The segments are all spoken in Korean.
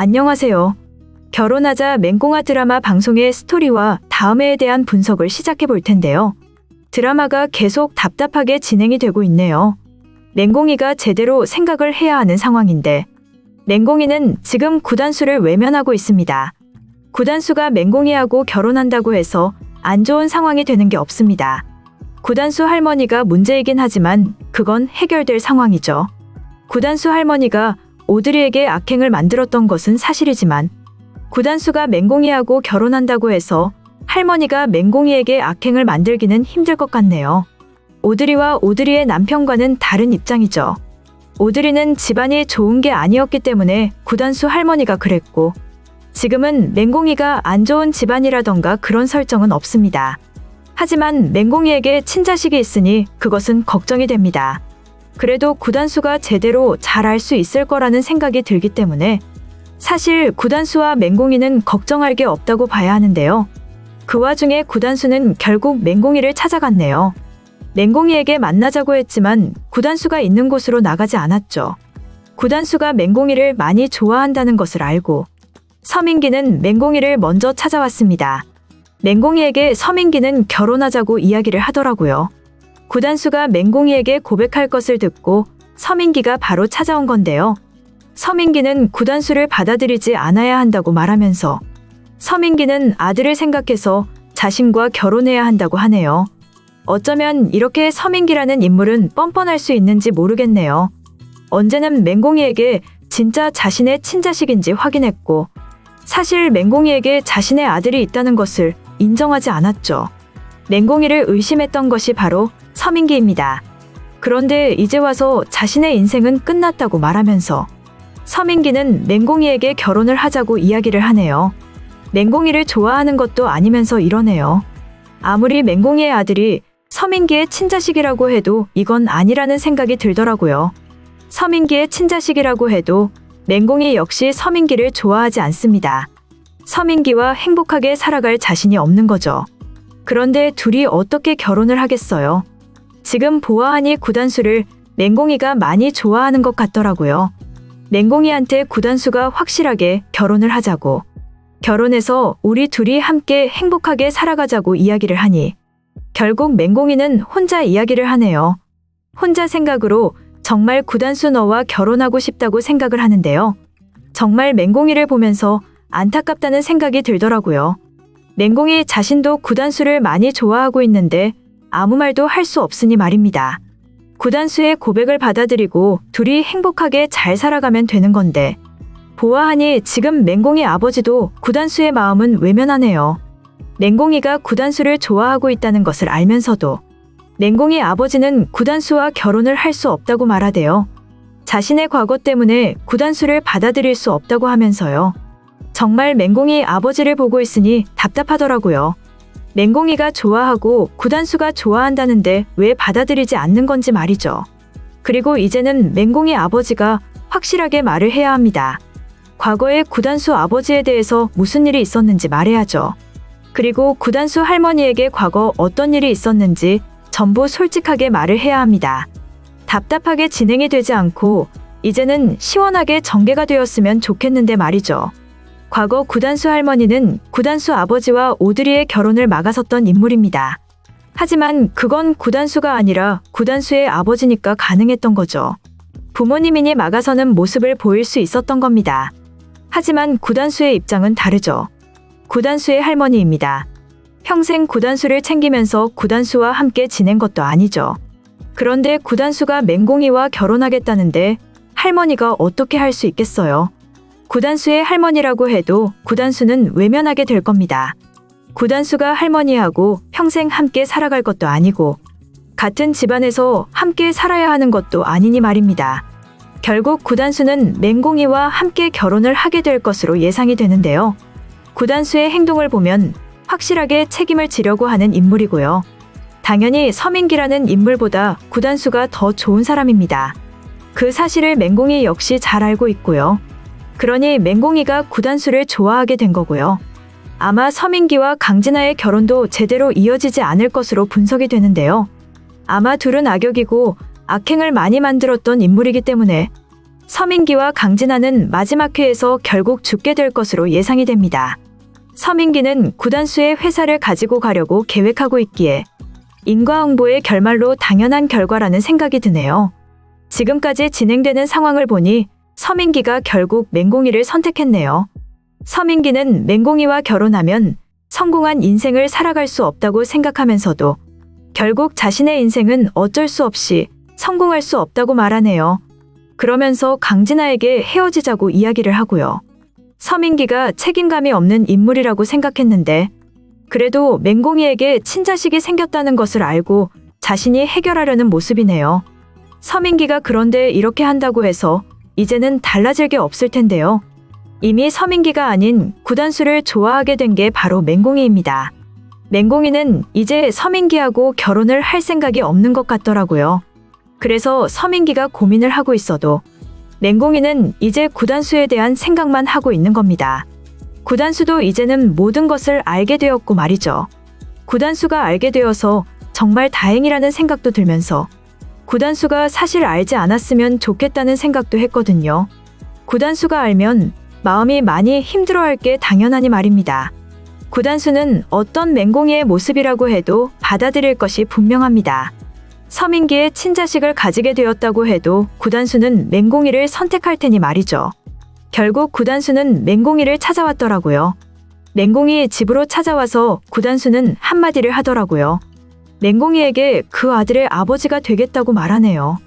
안녕하세요. 결혼하자 맹꽁아 드라마 방송의 스토리와 다음해에 대한 분석을 시작해 볼 텐데요. 드라마가 계속 답답하게 진행이 되고 있네요. 맹공이가 제대로 생각을 해야 하는 상황인데, 맹공이는 지금 구단수를 외면하고 있습니다. 구단수가 맹공이하고 결혼한다고 해서 안 좋은 상황이 되는 게 없습니다. 구단수 할머니가 문제이긴 하지만 그건 해결될 상황이죠. 구단수 할머니가 오드리에게 악행을 만들었던 것은 사실이지만 구단수가 맹공이하고 결혼한다고 해서 할머니가 맹공이에게 악행을 만들기는 힘들 것 같네요. 오드리와 오드리의 남편과는 다른 입장이죠. 오드리는 집안이 좋은 게 아니었기 때문에 구단수 할머니가 그랬고 지금은 맹공이가 안 좋은 집안이라던가 그런 설정은 없습니다. 하지만 맹공이에게 친자식이 있으니 그것은 걱정이 됩니다. 그래도 구단수가 제대로 잘 알 수 있을 거라는 생각이 들기 때문에 사실 구단수와 맹공이는 걱정할 게 없다고 봐야 하는데요. 그 와중에 구단수는 결국 맹공이를 찾아갔네요. 맹공이에게 만나자고 했지만 구단수가 있는 곳으로 나가지 않았죠. 구단수가 맹공이를 많이 좋아한다는 것을 알고 서민기는 맹공이를 먼저 찾아왔습니다. 맹공이에게 서민기는 결혼하자고 이야기를 하더라고요. 구단수가 맹공이에게 고백할 것을 듣고 서민기가 바로 찾아온 건데요. 서민기는 구단수를 받아들이지 않아야 한다고 말하면서 서민기는 아들을 생각해서 자신과 결혼해야 한다고 하네요. 어쩌면 이렇게 서민기라는 인물은 뻔뻔할 수 있는지 모르겠네요. 언제는 맹공이에게 진짜 자신의 친자식인지 확인했고 사실 맹공이에게 자신의 아들이 있다는 것을 인정하지 않았죠. 맹공이를 의심했던 것이 바로 서민기입니다. 그런데 이제 와서 자신의 인생은 끝났다고 말하면서 서민기는 맹공이에게 결혼을 하자고 이야기를 하네요. 맹공이를 좋아하는 것도 아니면서 이러네요. 아무리 맹공이의 아들이 서민기의 친자식이라고 해도 이건 아니라는 생각이 들더라고요. 서민기의 친자식이라고 해도 맹공이 역시 서민기를 좋아하지 않습니다. 서민기와 행복하게 살아갈 자신이 없는 거죠. 그런데 둘이 어떻게 결혼을 하겠어요? 지금 보아하니 구단수를 맹공이가 많이 좋아하는 것 같더라고요. 맹공이한테 구단수가 확실하게 결혼을 하자고. 결혼해서 우리 둘이 함께 행복하게 살아가자고 이야기를 하니 결국 맹공이는 혼자 이야기를 하네요. 혼자 생각으로 정말 구단수 너와 결혼하고 싶다고 생각을 하는데요. 정말 맹공이를 보면서 안타깝다는 생각이 들더라고요. 맹공이 자신도 구단수를 많이 좋아하고 있는데 아무 말도 할 수 없으니 말입니다. 구단수의 고백을 받아들이고 둘이 행복하게 잘 살아가면 되는 건데 보아하니 지금 맹공이 아버지도 구단수의 마음은 외면하네요. 맹공이가 구단수를 좋아하고 있다는 것을 알면서도 맹공이 아버지는 구단수와 결혼을 할 수 없다고 말하대요. 자신의 과거 때문에 구단수를 받아들일 수 없다고 하면서요. 정말 맹공이 아버지를 보고 있으니 답답하더라고요. 맹공이가 좋아하고 구단수가 좋아한다는데 왜 받아들이지 않는 건지 말이죠. 그리고 이제는 맹공이 아버지가 확실하게 말을 해야 합니다. 과거에 구단수 아버지에 대해서 무슨 일이 있었는지 말해야죠. 그리고 구단수 할머니에게 과거 어떤 일이 있었는지 전부 솔직하게 말을 해야 합니다. 답답하게 진행이 되지 않고 이제는 시원하게 전개가 되었으면 좋겠는데 말이죠. 과거 구단수 할머니는 구단수 아버지와 오드리의 결혼을 막아섰던 인물입니다. 하지만 그건 구단수가 아니라 구단수의 아버지니까 가능했던 거죠. 부모님이니 막아서는 모습을 보일 수 있었던 겁니다. 하지만 구단수의 입장은 다르죠. 구단수의 할머니입니다. 평생 구단수를 챙기면서 구단수와 함께 지낸 것도 아니죠. 그런데 구단수가 맹공이와 결혼하겠다는데 할머니가 어떻게 할 수 있겠어요? 구단수의 할머니라고 해도 구단수는 외면하게 될 겁니다. 구단수가 할머니하고 평생 함께 살아갈 것도 아니고 같은 집안에서 함께 살아야 하는 것도 아니니 말입니다. 결국 구단수는 맹공이와 함께 결혼을 하게 될 것으로 예상이 되는데요. 구단수의 행동을 보면 확실하게 책임을 지려고 하는 인물이고요. 당연히 서민기라는 인물보다 구단수가 더 좋은 사람입니다. 그 사실을 맹공이 역시 잘 알고 있고요. 그러니 맹공이가 구단수를 좋아하게 된 거고요. 아마 서민기와 강진아의 결혼도 제대로 이어지지 않을 것으로 분석이 되는데요. 아마 둘은 악역이고 악행을 많이 만들었던 인물이기 때문에 서민기와 강진아는 마지막 회에서 결국 죽게 될 것으로 예상이 됩니다. 서민기는 구단수의 회사를 가지고 가려고 계획하고 있기에 인과응보의 결말로 당연한 결과라는 생각이 드네요. 지금까지 진행되는 상황을 보니 서민기가 결국 맹공이를 선택했네요. 서민기는 맹공이와 결혼하면 성공한 인생을 살아갈 수 없다고 생각하면서도 결국 자신의 인생은 어쩔 수 없이 성공할 수 없다고 말하네요. 그러면서 강진아에게 헤어지자고 이야기를 하고요. 서민기가 책임감이 없는 인물이라고 생각했는데 그래도 맹공이에게 친자식이 생겼다는 것을 알고 자신이 해결하려는 모습이네요. 서민기가 그런데 이렇게 한다고 해서 이제는 달라질 게 없을 텐데요. 이미 서민기가 아닌 구단수를 좋아하게 된 게 바로 맹공이입니다. 맹공이는 이제 서민기하고 결혼을 할 생각이 없는 것 같더라고요. 그래서 서민기가 고민을 하고 있어도 맹공이는 이제 구단수에 대한 생각만 하고 있는 겁니다. 구단수도 이제는 모든 것을 알게 되었고 말이죠. 구단수가 알게 되어서 정말 다행이라는 생각도 들면서 구단수가 사실 알지 않았으면 좋겠다는 생각도 했거든요. 구단수가 알면 마음이 많이 힘들어할 게 당연하니 말입니다. 구단수는 어떤 맹공이의 모습이라고 해도 받아들일 것이 분명합니다. 서민기의 친자식을 가지게 되었다고 해도 구단수는 맹공이를 선택할 테니 말이죠. 결국 구단수는 맹공이를 찾아왔더라고요. 맹공이 집으로 찾아와서 구단수는 한마디를 하더라고요. 맹공이에게 그 아들의 아버지가 되겠다고 말하네요.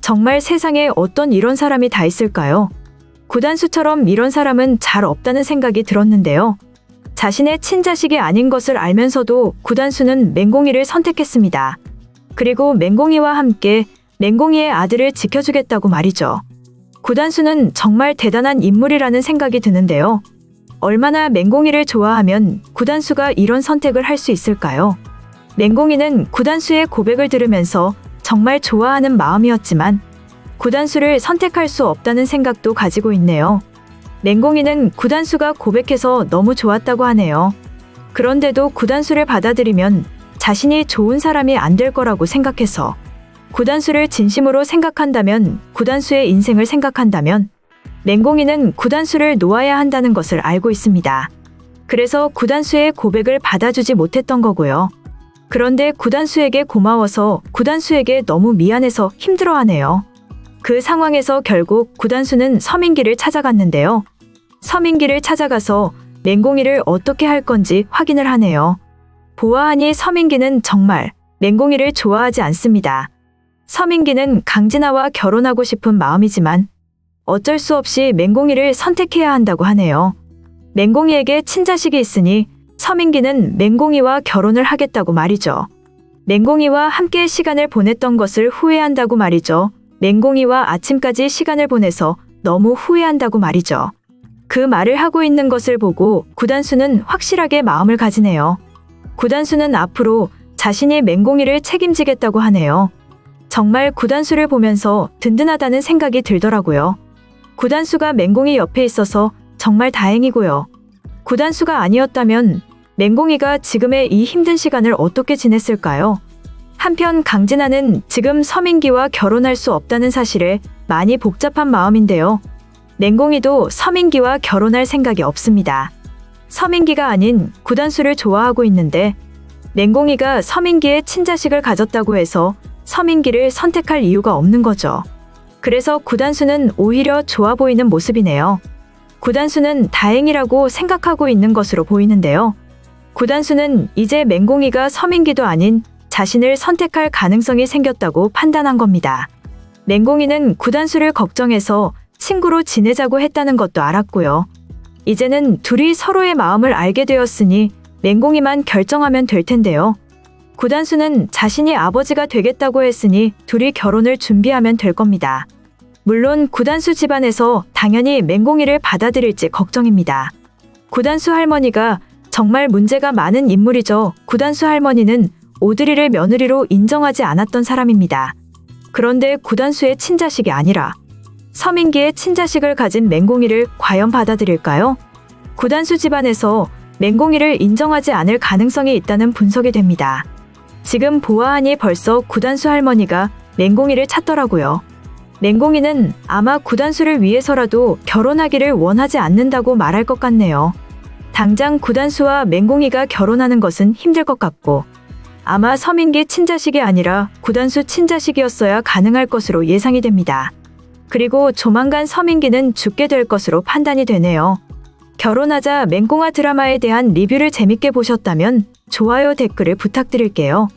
정말 세상에 어떤 이런 사람이 다 있을까요? 구단수처럼 이런 사람은 잘 없다는 생각이 들었는데요. 자신의 친자식이 아닌 것을 알면서도 구단수는 맹공이를 선택했습니다. 그리고 맹공이와 함께 맹공이의 아들을 지켜주겠다고 말이죠. 구단수는 정말 대단한 인물이라는 생각이 드는데요. 얼마나 맹공이를 좋아하면 구단수가 이런 선택을 할 수 있을까요? 맹공이는 구단수의 고백을 들으면서 정말 좋아하는 마음이었지만 구단수를 선택할 수 없다는 생각도 가지고 있네요. 맹공이는 구단수가 고백해서 너무 좋았다고 하네요. 그런데도 구단수를 받아들이면 자신이 좋은 사람이 안 될 거라고 생각해서 구단수를 진심으로 생각한다면 구단수의 인생을 생각한다면 맹공이는 구단수를 놓아야 한다는 것을 알고 있습니다. 그래서 구단수의 고백을 받아주지 못했던 거고요. 그런데 구단수에게 고마워서 구단수에게 너무 미안해서 힘들어하네요. 그 상황에서 결국 구단수는 서민기를 찾아갔는데요. 서민기를 찾아가서 맹공이를 어떻게 할 건지 확인을 하네요. 보아하니 서민기는 정말 맹공이를 좋아하지 않습니다. 서민기는 강진아와 결혼하고 싶은 마음이지만 어쩔 수 없이 맹공이를 선택해야 한다고 하네요. 맹공이에게 친자식이 있으니 서민기는 맹공이와 결혼을 하겠다고 말이죠. 맹공이와 함께 시간을 보냈던 것을 후회한다고 말이죠. 맹공이와 아침까지 시간을 보내서 너무 후회한다고 말이죠. 그 말을 하고 있는 것을 보고 구단수는 확실하게 마음을 가지네요. 구단수는 앞으로 자신이 맹공이를 책임지겠다고 하네요. 정말 구단수를 보면서 든든하다는 생각이 들더라고요. 구단수가 맹공이 옆에 있어서 정말 다행이고요. 구단수가 아니었다면 맹공이가 지금의 이 힘든 시간을 어떻게 지냈을까요? 한편 강진아는 지금 서민기와 결혼할 수 없다는 사실에 많이 복잡한 마음인데요. 맹공이도 서민기와 결혼할 생각이 없습니다. 서민기가 아닌 구단수를 좋아하고 있는데 맹공이가 서민기의 친자식을 가졌다고 해서 서민기를 선택할 이유가 없는 거죠. 그래서 구단수는 오히려 좋아 보이는 모습이네요. 구단수는 다행이라고 생각하고 있는 것으로 보이는데요. 구단수는 이제 맹공이가 서민기도 아닌 자신을 선택할 가능성이 생겼다고 판단한 겁니다. 맹공이는 구단수를 걱정해서 친구로 지내자고 했다는 것도 알았고요. 이제는 둘이 서로의 마음을 알게 되었으니 맹공이만 결정하면 될 텐데요. 구단수는 자신이 아버지가 되겠다고 했으니 둘이 결혼을 준비하면 될 겁니다. 물론 구단수 집안에서 당연히 맹공이를 받아들일지 걱정입니다. 구단수 할머니가 정말 문제가 많은 인물이죠. 구단수 할머니는 오드리를 며느리로 인정하지 않았던 사람입니다. 그런데 구단수의 친자식이 아니라 서민기의 친자식을 가진 맹공이를 과연 받아들일까요? 구단수 집안에서 맹공이를 인정하지 않을 가능성이 있다는 분석이 됩니다. 지금 보아하니 벌써 구단수 할머니가 맹공이를 찾더라고요. 맹공이는 아마 구단수를 위해서라도 결혼하기를 원하지 않는다고 말할 것 같네요. 당장 구단수와 맹공이가 결혼하는 것은 힘들 것 같고 아마 서민기 친자식이 아니라 구단수 친자식이었어야 가능할 것으로 예상이 됩니다. 그리고 조만간 서민기는 죽게 될 것으로 판단이 되네요. 결혼하자 맹공아 드라마에 대한 리뷰를 재밌게 보셨다면 좋아요 댓글을 부탁드릴게요.